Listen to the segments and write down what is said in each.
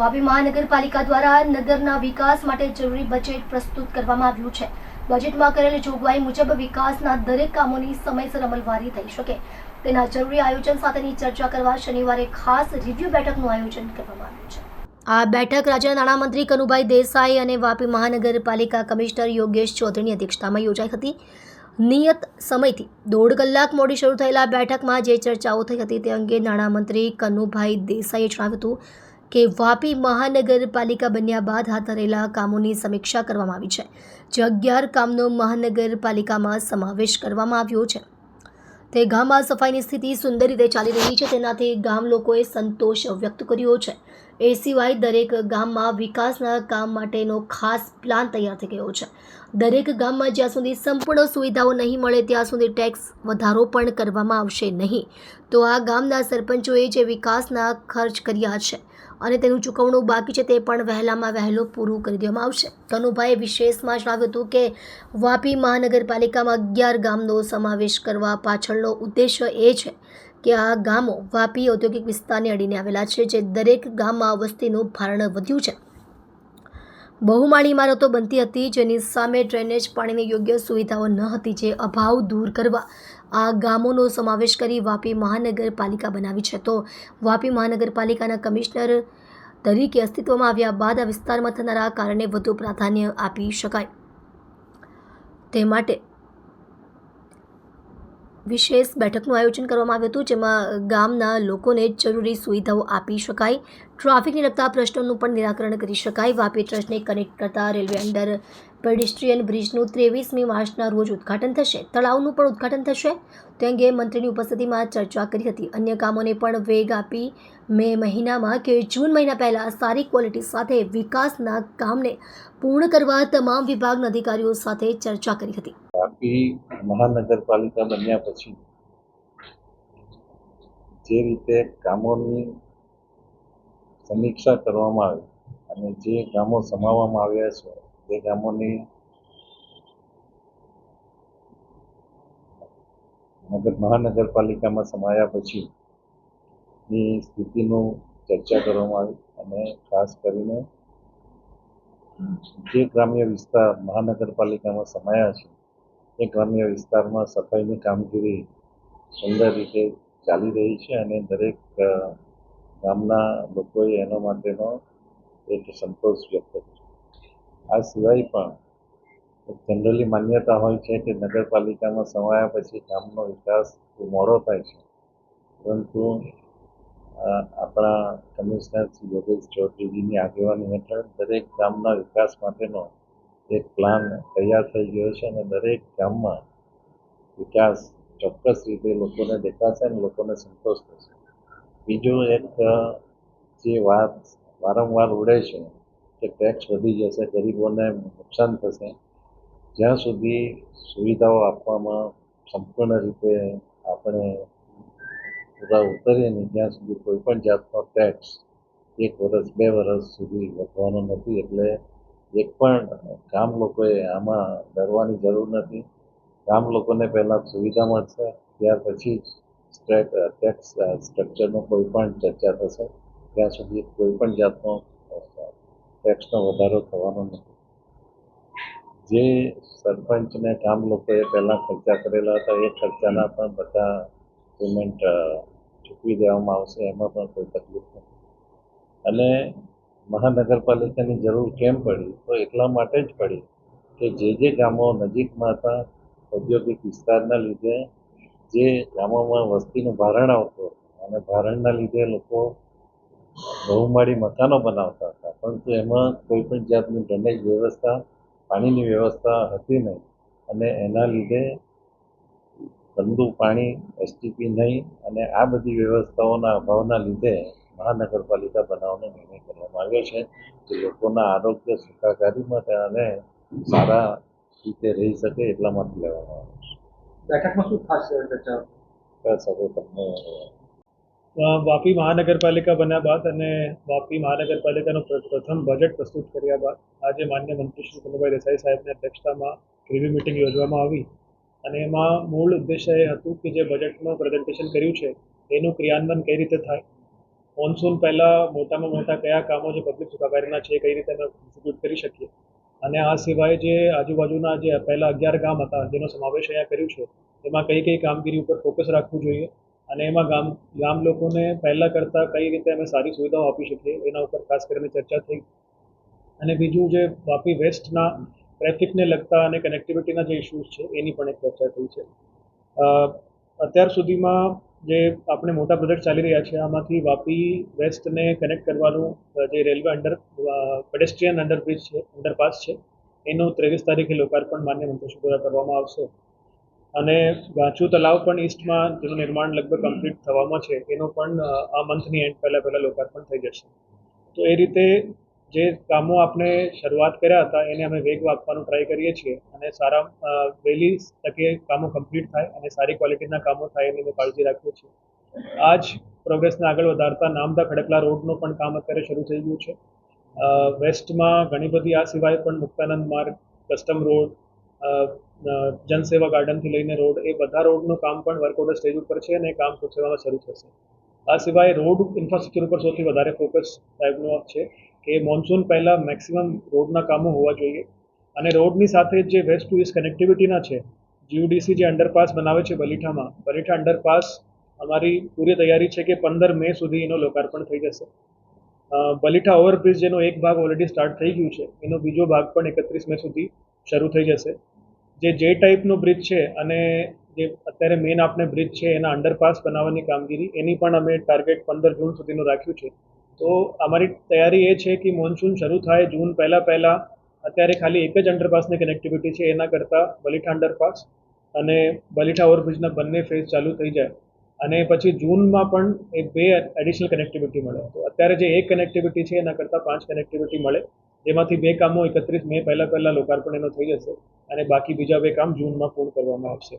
વાપી મહાનગરપાલિકા દ્વારા નગરના વિકાસ માટે જરૂરી બજેટ પ્રસ્તુત કરવામાં આવ્યું છે. બજેટમાં કરેલી જોગવાઈ મુજબ વિકાસના દરેક કામોની સમયસર અમલવારી થઈ શકે. તેના જરૂરી આયોજન સાથેની ચર્ચા કરવા શનિવારે ખાસ રિવ્યુ બેઠકનું આયોજન કરવામાં આવ્યું છે. આ બેઠક રાજ્યના નાણામંત્રી કનુભાઈ દેસાઈ અને વાપી મહાનગરપાલિકા કમિશનર યોગેશ ચૌધરીની અધ્યક્ષતામાં યોજાઈ હતી. નિયત સમયથી દોઢ કલાક મોડી શરૂ થયેલા બેઠકમાં જે ચર્ચાઓ થઈ હતી તે અંગે નાણામંત્રી કનુભાઈ દેસાઈએ જણાવ્યું હતું. કે વાપી મહાનગરપાલિકા બન્યા બાદ હાથ ધરેલા કામોની સમીક્ષા કરવામાં આવી છે, જે અગિયાર કામનો મહાનગરપાલિકામાં સમાવેશ કરવામાં આવ્યો છે. તે ગામમાં સફાઈની સ્થિતિ સુંદર રીતે ચાલી રહી છે, તેનાથી ગામ લોકોએ સંતોષ વ્યક્ત કર્યો છે. એ સિવાય દરેક ગામમાં વિકાસના કામ માટેનો ખાસ પ્લાન તૈયાર થઈ ગયો છે. દરેક ગામમાં જ્યાં સુધી સંપૂર્ણ સુવિધાઓ નહીં મળે, ત્યાં સુધી ટેક્સ વધારો પણ કરવામાં આવશે નહીં. તો આ ગામના સરપંચોએ જે વિકાસના ખર્ચ કર્યા છે અને તેનું ચૂકવણું બાકી છે તે પણ વહેલામાં વહેલું પૂરું કરી દેવામાં આવશે. કનુભાઈએ વિશેષમાં જણાવ્યું હતું કે, વાપી મહાનગરપાલિકામાં અગિયાર ગામનો સમાવેશ કરવા પાછળનો ઉદ્દેશ્ય એ છે કે આ ગામો વાપી ઔદ્યોગિક વિસ્તારને અડીને આવેલા છે, જે દરેક ગામમાં વસ્તીનું ભારણ વધ્યું છે. બહુમાળી ઇમારતો બનતી હતી, જેની સામે ડ્રેનેજ પાણીની યોગ્ય સુવિધાઓ ન હતી, જે અભાવ દૂર કરવા આ ગામોનો સમાવેશ કરી વાપી મહાનગરપાલિકા બનાવી છે. તો વાપી મહાનગરપાલિકાના કમિશનર તરીકે અસ્તિત્વમાં આવ્યા બાદ આ વિસ્તારમાં થનારા કારણે વધુ પ્રાધાન્ય આપી શકાય. તે માટે વિશેષ બેઠકનું આયોજન કરવામાં આવ્યું હતું, જેમાં ગામના લોકોને જરૂરી સુવિધાઓ આપી શકાય, ટ્રાફિકને લગતા પ્રશ્નોનું પણ નિરાકરણ કરી શકાય. વાપી ટ્રસ્ટને કનેક્ટ કરતા રેલવે અંડર પેડિસ્ટ્રીયન બ્રિજનું ત્રેવીસમી માર્ચના રોજ ઉદ્ઘાટન થશે. તળાવનું પણ ઉદ્ઘાટન થશે. તે અંગે મંત્રીની ઉપસ્થિતિમાં ચર્ચા કરી હતી. અન્ય કામોને પણ વેગ આપી મે મહિનામાં કે જૂન મહિના પહેલાં સારી ક્વોલિટી સાથે વિકાસના કામને પૂર્ણ કરવા તમામ વિભાગના અધિકારીઓ સાથે ચર્ચા કરી હતી. વાપી મહાનગરપાલિકા બન્યા પછી જે રીતે કામોની સમીક્ષા કરવામાં આવી અને જે ગામો સમાવવામાં આવ્યા છે તે ગામોની નગર, મહાનગરપાલિકામાં સમાયા પછી ની સ્થિતિનું ચર્ચા કરવામાં આવી અને ખાસ કરીને જે ગ્રામ્ય વિસ્તાર મહાનગરપાલિકામાં સમાયા છે એ ગ્રામ્ય વિસ્તારમાં સફાઈની કામગીરી સુંદર રીતે ચાલી રહી છે અને દરેક ગામના લોકોએ એના માટેનો એક સંતોષ વ્યક્ત કર્યો આ સિવાય પણ જનરલી માન્યતા હોય છે કે નગરપાલિકામાં સમાયા પછી ગામનો વિકાસ મોડો થાય છે. પરંતુ આપણા કમિશનર શ્રી યોગેશ ચૌધરીજીની આગેવાની હેઠળ દરેક ગામના વિકાસ માટેનો એક પ્લાન તૈયાર થઈ ગયો છે અને દરેક ગામમાં વિકાસ ચોક્કસ રીતે લોકોને દેખાશે અને લોકોને સંતોષ થશે. બીજું એક જે વાત વારંવાર ઉડે છે કે ટેક્સ વધી જશે, ગરીબોને નુકસાન થશે, જ્યાં સુધી સુવિધાઓ આપવામાં સંપૂર્ણ રીતે આપણે પૂરા ઉતરીએ નહીં, ત્યાં સુધી કોઈ પણ જાતનો ટેક્સ એક વર્ષ, બે વર્ષ સુધી વધવાનો નથી. એટલે એક પણ ગામ લોકોએ આમાં ડરવાની જરૂર નથી. ગામ લોકોને પહેલાં સુવિધા મળશે ત્યાર પછી ટેક્સ, સ્ટ્રક્ચરનો કોઈ પણ ચર્ચા થશે, ત્યાં સુધી કોઈ પણ જાતનો, ટેક્સનો વધારો થવાનો નથી. જે સરપંચને ગામ લોકોએ પહેલાં ખર્ચા કરેલા હતા, એ ખર્ચાના પણ બધા પેમેન્ટ ચૂકવી દેવામાં આવશે, એમાં પણ કોઈ તકલીફ નથી. અને મહાનગરપાલિકાની જરૂર કેમ પડી? તો એટલા માટે જ પડી કે જે જે ગામો નજીકમાં હતા, ઔદ્યોગિક વિસ્તારના લીધે, જે ગામોમાં વસ્તીનું ભારણ આવતું અને ભારણના લીધે લોકો બહુમાળી મકાનો બનાવતા હતા. પરંતુ એમાં કોઈ પણ જાતની ડ્રેનેજ વ્યવસ્થા, પાણીની વ્યવસ્થા હતી નહીં અને એના લીધે ગંદુ પાણી, એસટીપી નહીં અને આ બધી વ્યવસ્થાઓના અભાવના લીધે મહાનગરપાલિકા બનાવવાનો નિર્ણય કરવામાં આવ્યો છે કે લોકોના આરોગ્ય સુખાકારી માટે અને સારા રીતે રહી શકે એટલા માટે લેવામાં આવ્યો બેઠકમાં શું ખાસ ચર્ચા? છે તમને વાપી મહાનગરપાલિકા બન્યા બાદ અને વાપી મહાનગરપાલિકાનું પ્રથમ બજેટ પ્રસ્તુત કર્યા બાદ આજે માન્ય મંત્રી શ્રી કનુભાઈ દેસાઈ સાહેબની અધ્યક્ષતામાં રિવ્યુ મિટિંગ યોજવામાં આવી. અને એમાં મૂળ ઉદ્દેશ્ય એ હતું કે જે બજેટમાં પ્રેઝન્ટેશન કર્યું છે એનું ક્રિયાન્વયન કઈ રીતે થાય? મોન્સૂન પહેલાં મોટામાં મોટા કયા કામો જે પબ્લિક સુખાકારીના છે, કઈ રીતે અમે એક્ઝિક્યુટ કરી શકીએ? અને આ સિવાય જે આજુબાજુના જે પહેલાં અગિયાર ગામ હતા, જેનો સમાવેશ અહીંયા કર્યું છે, એમાં કઈ કઈ કામગીરી ઉપર ફોકસ રાખવું જોઈએ? અને એમાં ગામ ગામ લોકોને પહેલાં કરતાં કઈ રીતે અમે સારી સુવિધાઓ આપી શકીએ? એના ઉપર ખાસ કરીને ચર્ચા થઈ. અને બીજું જે વાપી વેસ્ટના ટ્રાફિકને લગતા અને કનેક્ટિવિટીના જે ઇશ્યુઝ છે, એની પણ એક ચર્ચા થઈ છે. અત્યાર સુધીમાં જે આપણે મોટા પ્રોજેક્ટ ચાલી રહ્યા છે, આમાંથી વાપી વેસ્ટને કનેક્ટ કરવાનું જે રેલવે અંડર પેડેસ્ટ્રીયન અંડરબ્રિજ છે અંડરપાસ છે, એનું ત્રેવીસ તારીખે લોકાર્પણ માન્ય મંત્રીશ્રી દ્વારા કરવામાં આવશે. અને ગાંચુ તલાવ પણ ઈસ્ટમાં જેનું નિર્માણ લગભગ કમ્પ્લીટ થવામાં છે, એનું પણ આ મંથની એન્ડ પહેલાં પહેલાં લોકાર્પણ થઈ જશે. તો એ રીતે જે કામો આપણે શરૂઆત કર્યા હતા, એને અમે વેગ આપવાનો ટ્રાય કરીએ છીએ અને સારા વહેલી તકે કામો કમ્પ્લીટ થાય અને સારી ક્વોલિટીના કામો થાય એની અમે કાળજી રાખીએ છીએ. આ જ પ્રોગ્રેસને આગળ વધારતા નામદા ખડકલા રોડનું પણ કામ અત્યારે શરૂ થઈ ગયું છે. વેસ્ટમાં ઘણી બધી આ સિવાય પણ મુક્તાનંદ માર્ગ કસ્ટમ રોડ જનસેવા ગાર્ડનથી લઈને રોડ, એ બધા રોડનું કામ પણ વર્ક ઓર્ડર સ્ટેજ ઉપર છે અને કામ ટૂંક શરૂ થશે. આ સિવાય રોડ ઇન્ફ્રાસ્ટ્રક્ચર ઉપર સૌથી વધારે ફોકસ ટાઈપનું છે. કે મોન્સૂન પહેલાં મેક્સિમમ રોડના કામો હોવા જોઈએ. અને રોડની સાથે જ વેસ્ટ ટુ ઇસ્ટ કનેક્ટિવિટીના છે જીયુડીસી જે અંડરપાસ બનાવે છે બલીઠામાં બલીઠા અંડરપાસ અમારી પૂરી તૈયારી છે કે પંદર મે સુધી એનો લોકાર્પણ થઈ જશે. બલીઠા ઓવરબ્રિજ જેનો એક ભાગ ઓલરેડી સ્ટાર્ટ થઈ ગયું છે, એનો બીજો ભાગ પણ એકત્રીસ મે સુધી શરૂ થઈ જશે. જે જે ટાઈપનો બ્રિજ છે અને જે અત્યારે મેઇન આપણે બ્રિજ છે એના અંડરપાસ બનાવવાની કામગીરી, એની પણ અમે ટાર્ગેટ પંદર જૂન સુધીનું રાખ્યું છે. તો અમારી તૈયારી એ છે કે મોન્સૂન શરૂ થાય જૂન પહેલાં પહેલાં. અત્યારે ખાલી એક જ અંડરપાસની કનેક્ટિવિટી છે, એના કરતાં બલીઠા અંડરપાસ અને બલીઠા ઓવરબ્રિજના બંને ફેઝ ચાલુ થઈ જાય. અને પછી જૂનમાં પણ એ બે એડિશનલ કનેક્ટિવિટી મળે. તો અત્યારે જે એક કનેક્ટિવિટી છે, એના કરતાં પાંચ કનેક્ટિવિટી મળે. જેમાંથી બે કામો એકત્રીસ મે પહેલાં પહેલાં લોકાર્પણ એનો થઈ જશે અને બાકી બીજા બે કામ જૂનમાં પૂર્ણ કરવામાં આવશે.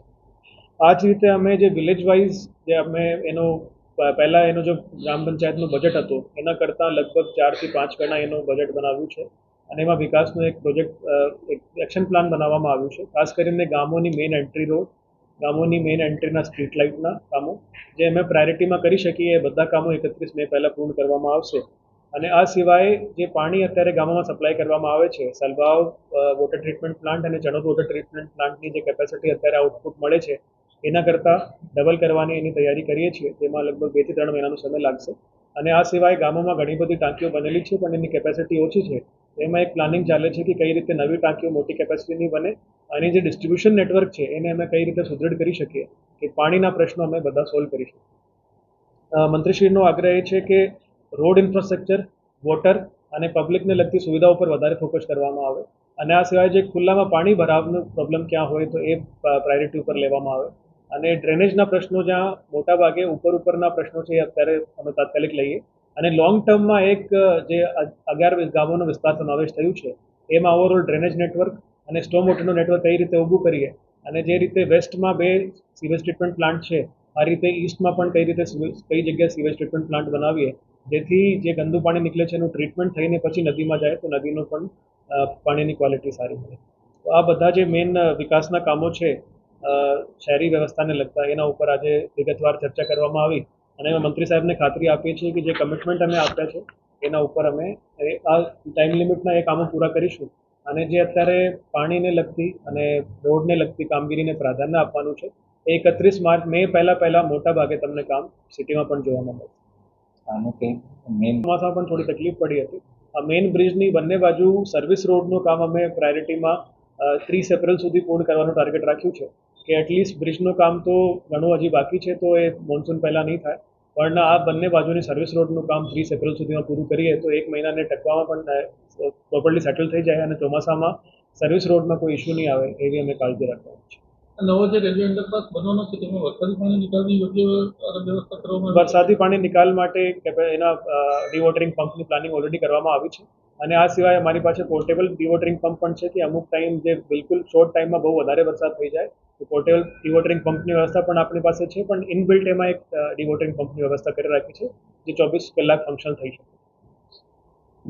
આ જ રીતે અમે જે વિલેજ વાઇઝ જે અમે એનો પહેલાં એનો જો ગ્રામ પંચાયતનું બજેટ હતું, એના કરતાં લગભગ ચારથી પાંચ ગણા એનું બજેટ બનાવ્યું છે. અને એમાં વિકાસનો એક પ્રોજેક્ટ એક એક્શન પ્લાન બનાવવામાં આવ્યું છે. ખાસ કરીને ગામોની મેઇન એન્ટ્રી રોડ ગામોની મેઇન એન્ટ્રીના સ્ટ્રીટ લાઇટના કામો, જે અમે પ્રાયોરિટીમાં કરી શકીએ એ બધા કામો એકત્રીસ મે પહેલાં પૂર્ણ કરવામાં આવશે. અને આ સિવાય જે પાણી અત્યારે ગામોમાં સપ્લાય કરવામાં આવે છે સલવાવ વોટર ટ્રીટમેન્ટ પ્લાન્ટ અને ચણોદ વોટર ટ્રીટમેન્ટ પ્લાન્ટની જે કેપેસિટી અત્યારે આઉટપુટ મળે છે એના કરતાં ડબલ કરવાની એની તૈયારી કરીએ છીએ તેમાં લગભગ બેથી ત્રણ મહિનાનો સમય લાગશે. અને આ સિવાય ગામોમાં ઘણી બધી ટાંકીઓ બનેલી છે, પણ એની કેપેસિટી ઓછી છે. એમાં એક પ્લાનિંગ ચાલે છે કે કઈ રીતે નવી ટાંકીઓ મોટી કેપેસિટીની બને, અને જે ડિસ્ટ્રીબ્યુશન નેટવર્ક છે, એને અમે કઈ રીતે સુદૃઢ કરી શકીએ, કે પાણીના પ્રશ્નો અમે બધા સોલ્વ કરી શકીએ. મંત્રીશ્રીનો આગ્રહ એ છે કે રોડ ઇન્ફ્રાસ્ટ્રક્ચર વોટર અને પબ્લિકને લગતી સુવિધા ઉપર વધારે ફોકસ કરવામાં આવે. અને આ સિવાય જે ખુલ્લામાં પાણી ભરાવનો પ્રોબ્લેમ ક્યાં હોય, તો એ પ્રાયોરિટી ઉપર લેવામાં આવે. અને ડ્રેનેજના પ્રશ્નો જ્યાં મોટા ભાગે ઉપર ઉપરના પ્રશ્નો છે એ અત્યારે અમે તાત્કાલિક લઈએ. અને લોંગ ટર્મમાં એક, જે અગિયાર ગામોનો વિસ્તાર સમાવેશ થયું છે, એમાં ઓવરઓલ ડ્રેનેજ નેટવર્ક અને સ્ટોમ વોટરનું નેટવર્ક કઈ રીતે ઊભું કરીએ અને જે રીતે વેસ્ટમાં બે સીવેજ ટ્રીટમેન્ટ પ્લાન્ટ છે, આ રીતે ઈસ્ટમાં પણ કઈ રીતે કઈ જગ્યાએ સીવેજ ટ્રીટમેન્ટ પ્લાન્ટ બનાવીએ, જેથી જે ગંદુ પાણી નીકળે છે એનું ટ્રીટમેન્ટ થઈને પછી નદીમાં જાય તો નદીનું પણ પાણીની ક્વોલિટી સારી મળે. તો આ બધા જે મેઇન વિકાસના કામો છે શહેરી વ્યવસ્થાને લગતા એના ઉપર આજે વિગતવાર ચર્ચા કરવામાં આવી અને અમે મંત્રી સાહેબને ખાતરી આપીએ છીએ કે જે કમિટમેન્ટ અમે આપ્યા છે એના ઉપર અમે આ ટાઈમ લિમિટના એ કામો પૂરા કરીશું અને જે અત્યારે પાણીને લગતી અને રોડને લગતી કામગીરીને પ્રાધાન્ય આપવાનું છે એ એકત્રીસ માર્ચ મે પહેલાં પહેલાં મોટા ભાગે તમને કામ સિટીમાં પણ જોવા મળે આનું કંઈ મેઇન ચોમાસામાં પણ થોડી તકલીફ પડી હતી. આ મેઇન બ્રિજની બંને બાજુ સર્વિસ રોડનું કામ અમે પ્રાયોરિટીમાં ત્રીસ એપ્રિલ સુધી પૂર્ણ કરવાનું ટાર્ગેટ રાખ્યું છે. કે એટલીસ્ટ બ્રિજનું કામ તો ઘણું હજી બાકી છે તો એ મોન્સૂન પહેલાં નહીં થાય. પણ આ બંને બાજુની સર્વિસ રોડનું કામ ત્રીસ એપ્રિલ સુધીમાં પૂરું કરીએ તો એક મહિનાને ટકવામાં પણ પ્રોપરલી સેટલ થઈ જાય અને ચોમાસામાં સર્વિસ રોડમાં કોઈ ઇશ્યુ નહીં આવે એવી અમે કાળજી રાખવાની છે. નવો જે રેલવે અંડરપાસ બનવાનો છે તેમાં વરસાદી પાણી નિકાલની યોગ્ય વ્યવસ્થા કરવામાં વરસાદી પાણી નિકાલ માટે એના ડિવોટરિંગ પંપની પ્લાનિંગ ઓલરેડી કરવામાં આવી છે. અને આ સિવાય અમારી પાસે પોર્ટેબલ ડિવોટરિંગ પંપ પણ છે કે અમુક ટાઈમ જે બિલકુલ શોર્ટ ટાઈમમાં બહુ વધારે વરસાદ થઈ જાય, તો પોર્ટેબલ ડિવોટરિંગ પંપની વ્યવસ્થા પણ આપણી પાસે છે, પણ ઇનબિલ્ટ એમાં એક ડિવોટરિંગ પંપની વ્યવસ્થા કરી રાખી છે, જે ચોવીસ કલાક ફંક્શન થઈ શકે.